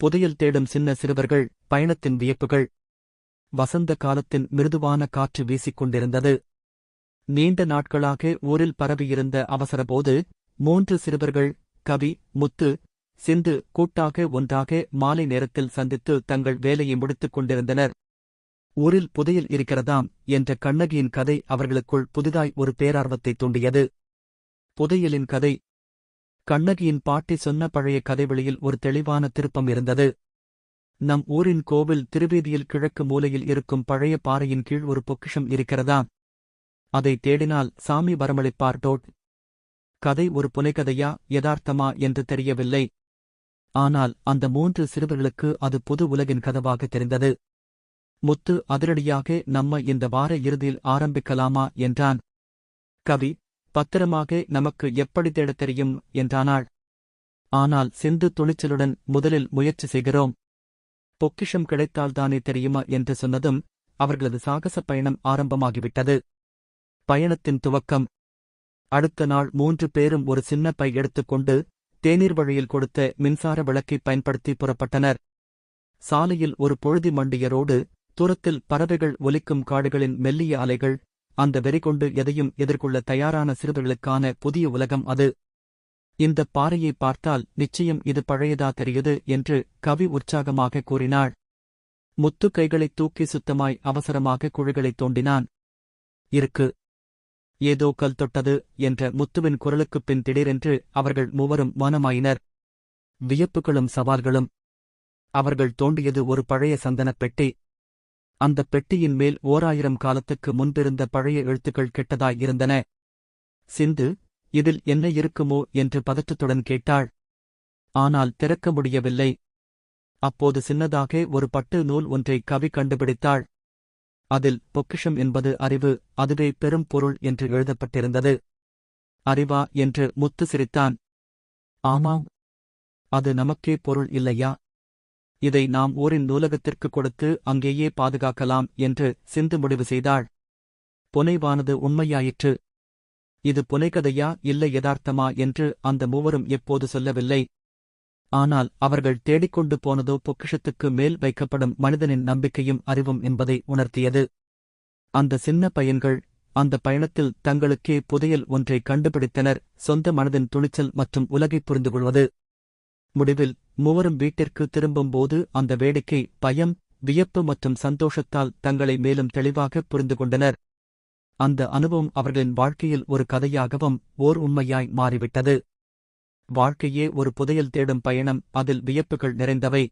புதையல் தேடும் சின்ன சிறுவர்கள் பயணத்தின் வியப்புகள். வசந்த காலத்தின் மிருதுவான காற்று வீசிக் கொண்டிருந்தது நீண்ட நாட்களாக ஊரில் பரவியிருந்த அவசரபோது மூன்று சிறுவர்கள் கவி முத்து சிந்து கூட்டாக ஒன்றாக மாலை நேரத்தில் சந்தித்து தங்கள் வேலையை முடித்துக் கொண்டிருந்தனர். ஊரில் புதையல் இருக்கிறதாம் என்ற கண்ணகியின் கதை அவர்களுக்குள் புதிதாய் ஒரு பேரார்வத்தை தூண்டியது. புதையலின் கதை கண்ணகியின் பாட்டி சொன்ன பழைய கதைவெளியில் ஒரு தெளிவான திருப்பம் இருந்தது. நம் ஊரின் கோவில் திருவீதியில் கிழக்கு மூலையில் இருக்கும் பழைய பாறையின் கீழ் ஒரு பொக்கிஷம் இருக்கிறதா? அதை தேடினால் சாமி வரமளிப்பார் டோட். கதை ஒரு புனைகதையா யதார்த்தமா என்று தெரியவில்லை. ஆனால் அந்த மூன்று சிறுவர்களுக்கு அது புது உலகின் கதவாக தெரிந்தது. முத்து அதிரடியாக நம்ம இந்த வார இறுதியில் ஆரம்பிக்கலாமா? என்றான். கவி பத்திரமாக நமக்கு எப்படி தேடத் தெரியும்? என்றானாள். ஆனால் சிந்து துணிச்சலுடன் முதலில் முயற்சி செய்கிறோம். பொக்கிஷம் கிடைத்தால்தானே தெரியுமா? என்று சொன்னதும் அவர்களது சாகச பயணம் ஆரம்பமாகிவிட்டது. பயணத்தின் துவக்கம். அடுத்த நாள் மூன்று பேரும் ஒரு சின்ன பை எடுத்துக்கொண்டு தேநீர் வழியில் கொடுத்த மின்சார விளக்கை பயன்படுத்தி புறப்பட்டனர். சாலையில் ஒரு பொழுதி மண்டியரோடு தூரத்தில் பறவைகள் ஒலிக்கும் காடுகளின் மெல்லிய அலைகள் அந்த வெறிகொண்டு எதையும் எதிர்கொள்ள தயாரான சிறுவர்களுக்கான புதிய உலகம் அது. இந்த பாறையை பார்த்தால் நிச்சயம் இது பழையதா தெரியுது என்று கவி உற்சாகமாக கூறினாள். முத்து கைகளைத் தூக்கி சுத்தமாய் அவசரமாக குழிகளைத் தோண்டினான். இருக்கு. ஏதோ கல் தொட்டது என்ற முத்துவின் குரலுக்குப் பின் திடீரென்று அவர்கள் மூவரும் மனமாயினர். வியப்புகளும் சவால்களும். அவர்கள் தோண்டியது ஒரு பழைய சந்தனப் பெட்டி. அந்தப் பெட்டியின் மேல் ஓராயிரம் காலத்துக்கு முன்பிருந்த பழைய எழுத்துக்கள் கெட்டதாய் இருந்தன. சிந்து இதில் என்ன இருக்குமோ? என்று பதற்றத்துடன் கேட்டாள். ஆனால் திறக்க முடியவில்லை. அப்போது சின்னதாக ஒரு பட்டு நூல் ஒன்றை கவி கண்டுபிடித்தாள். அதில் பொக்கிஷம் என்பது அறிவு அதுவே பெரும் பொருள் என்று எழுதப்பட்டிருந்தது. அறிவா? என்று முத்து சிரித்தான். ஆமாம். அது நமக்கே பொருள் இல்லையா? இதை நாம் ஊரின் நூலகத்திற்கு கொடுத்து அங்கேயே பாதுகாக்கலாம் என்று சிந்து முடிவு செய்தாள். புனைவானது உண்மையாயிற்று. இது புனைகதையா இல்லை யதார்த்தமா என்று அந்த மூவரும் எப்போது சொல்லவில்லை. ஆனால் அவர்கள் தேடிக்கொண்டு போனதோ பொக்கிஷத்துக்கு மேல் வைக்கப்படும் மனிதனின் நம்பிக்கையும் அறிவும் என்பதை உணர்த்தியது. அந்த சின்ன பையன்கள் அந்த பயணத்தில் தங்களுக்கே புதையல் ஒன்றை கண்டுபிடித்தனர். சொந்த மனதின் துணிச்சல் மற்றும் உலகைப் புரிந்து கொள்வது முடிவில் மூவரும் வீட்டிற்கு திரும்பும்போது அந்த வேடிக்கை பயம் வியப்பு மற்றும் சந்தோஷத்தால் தங்களை மேலும் தெளிவாக புரிந்து கொண்டனர். அந்த அனுபவம் அவர்களின் வாழ்க்கையில் ஒரு கதையாகவும் ஓர் உண்மையாய் மாறிவிட்டது. வாழ்க்கையே ஒரு புதையல் தேடும் பயணம் அதில் வியப்புகள் நிறைந்தவை.